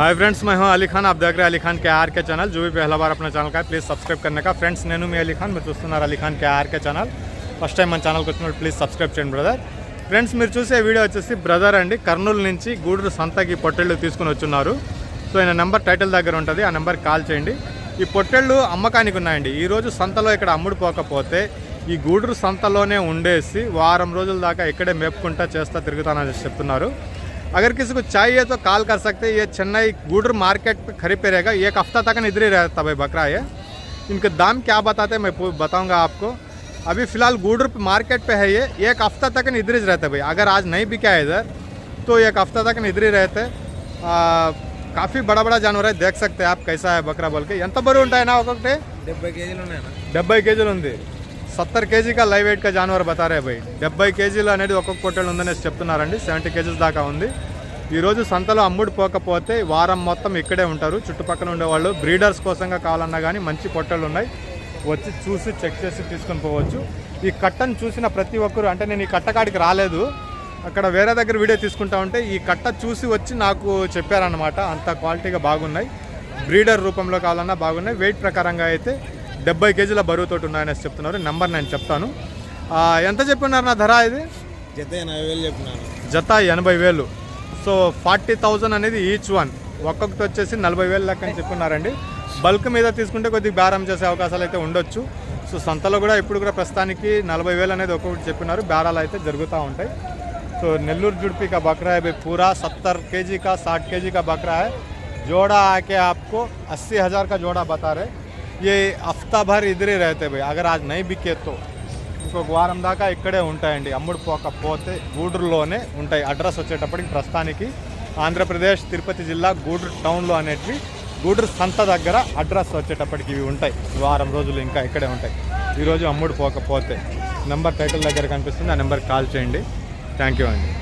Hi friends मैं हूं अली खान आप देख रहे हैं अली खान के आर के चैनल जो भी पहला बार अपना ఛానల్ का ప్లీజ్ సబ్స్క్రైబ్ करने का ఫ్రెండ్స్ నేను మీ అలీ ఖాన్ మీరు చూస్తున్నారు Ali Khan K R K channel first time మన ఛానల్కి వచ్చినప్పుడు ప్లీజ్ సబ్స్క్రైబ్ చేయండి బ్రదర్ ఫ్రెండ్స్ మీరు చూసే వీడియో వచ్చేసి బ్రదర్ అండి కర్నూలు నుంచి గూడూరు సంతకి పొట్టేళ్ళు తీసుకుని వచ్చున్నారు సో ఆయన నెంబర్ టైటిల్ దగ్గర ఉంటుంది ఆ నెంబర్కి కాల్ చేయండి ఈ పొట్టేళ్ళు అమ్మకానికి ఉన్నాయండి ఈ రోజు సంతలో ఇక్కడ అమ్ముడు పోకపోతే ఈ గూడూరు సంతలోనే ఉండేసి వారం రోజుల దాకా ఇక్కడే మేపుకుంటా చేస్తా తిరుగుతానని చెప్తున్నారు अगर किसी को चाहिए तो कॉल कर सकते हैं ये चेन्नई गुडर मार्केट पे खरीद पे रहेगा एक हफ्ता तक इधर ही रहता भाई बकरा ये इनके दाम क्या बताते हैं मैं पू- बताऊंगा आपको अभी फिलहाल गुडर मार्केट पे है ये एक हफ्ता तक इधर ही रहते भाई अगर आज नहीं बिका है इधर तो एक हफ्ता तक इधर ही रहते आ, काफ़ी बड़ा बड़ा जानवर है देख सकते हैं आप कैसा है बकरा बोल के ఎంత బరువు ఉంటాయన్నా ఒక్కొక్కటి డెబ్బై కేజీలు ఉన్నాయన్న డెబ్బై కేజీలు ఉంది సత్తర్ కేజీ కా లైవ్ వెయిట్ కా జానవర్ బతారే భయ్. డెబ్బై కేజీలు అనేది ఒక్కొక్క కొట్టెలు ఉందనేసి చెప్తున్నారండి. సెవెంటీ కేజీస్ దాకా ఉంది. ఈరోజు సంతలో అమ్ముడు పోకపోతే వారం మొత్తం ఇక్కడే ఉంటారు. చుట్టుపక్కల ఉండేవాళ్ళు బ్రీడర్స్ కోసంగా కావాలన్నా కానీ మంచి పొట్టెలు ఉన్నాయి. వచ్చి చూసి చెక్ చేసి తీసుకొని పోవచ్చు. ఈ కట్టను చూసిన ప్రతి ఒక్కరు అంటే నేను ఈ కట్టకాడికి రాలేదు. అక్కడ వేరే దగ్గర వీడియో తీసుకుంటా ఉంటే ఈ కట్ట చూసి వచ్చి నాకు చెప్పారనమాట అంత క్వాలిటీగా బాగున్నాయి. బ్రీడర్ రూపంలో కావాలన్నా బాగున్నాయి. వెయిట్ ప్రకారంగా అయితే డెబ్బై కేజీల బరువుతోటి ఉన్నాయనేసి చెప్తున్నారు నెంబర్ నేను చెప్తాను ఆ, ఎంత చెప్పున్నారు నా ధర ఇది జత ఎనభై వేలు చెప్పినాను జత ఎనభై వేలు సో ఫార్టీ థౌజండ్ అనేది ఈచ్ వన్ ఒక్కొక్కటి వచ్చేసి నలభై వేలు లెక్క అని చెప్పున్నారండి బల్క్ మీద తీసుకుంటే కొద్దిగా బేరం చేసే అవకాశాలు అయితే ఉండొచ్చు సో సంతలో కూడా ఇప్పుడు కూడా ప్రస్తుతానికి నలభై వేలు అనేది ఒక్కొక్కటి చెప్పినారు బేరాలు అయితే జరుగుతూ ఉంటాయి तो नेल्लूर जुड़पी का बकरा है भाई पूरा सत्तर के जी का साठ के जी का बकरा है जोड़ा आके आपको अस्सी हज़ार का जोड़ा बता रहे ये हफ्ता भर इधर ही रहते भाई अगर आज नहीं बिके तो ఇంకొక వారం దాకా ఇక్కడే ఉంటాయండి అమ్ముడు పోకపోతే గూడూరులోనే ఉంటాయి అడ్రస్ వచ్చేటప్పటికి ప్రస్తుతానికి ఆంధ్రప్రదేశ్ తిరుపతి జిల్లా గూడూరు టౌన్లో అనేటివి గూడూరు సంత దగ్గర అడ్రస్ వచ్చేటప్పటికి ఇవి ఉంటాయి వారం రోజులు ఇంకా ఇక్కడే ఉంటాయి ఈరోజు అమ్ముడు పోకపోతే నెంబర్ టైటిల్ దగ్గర కనిపిస్తుంది ఆ నెంబర్కి కాల్ చేయండి థ్యాంక్ యూ అండి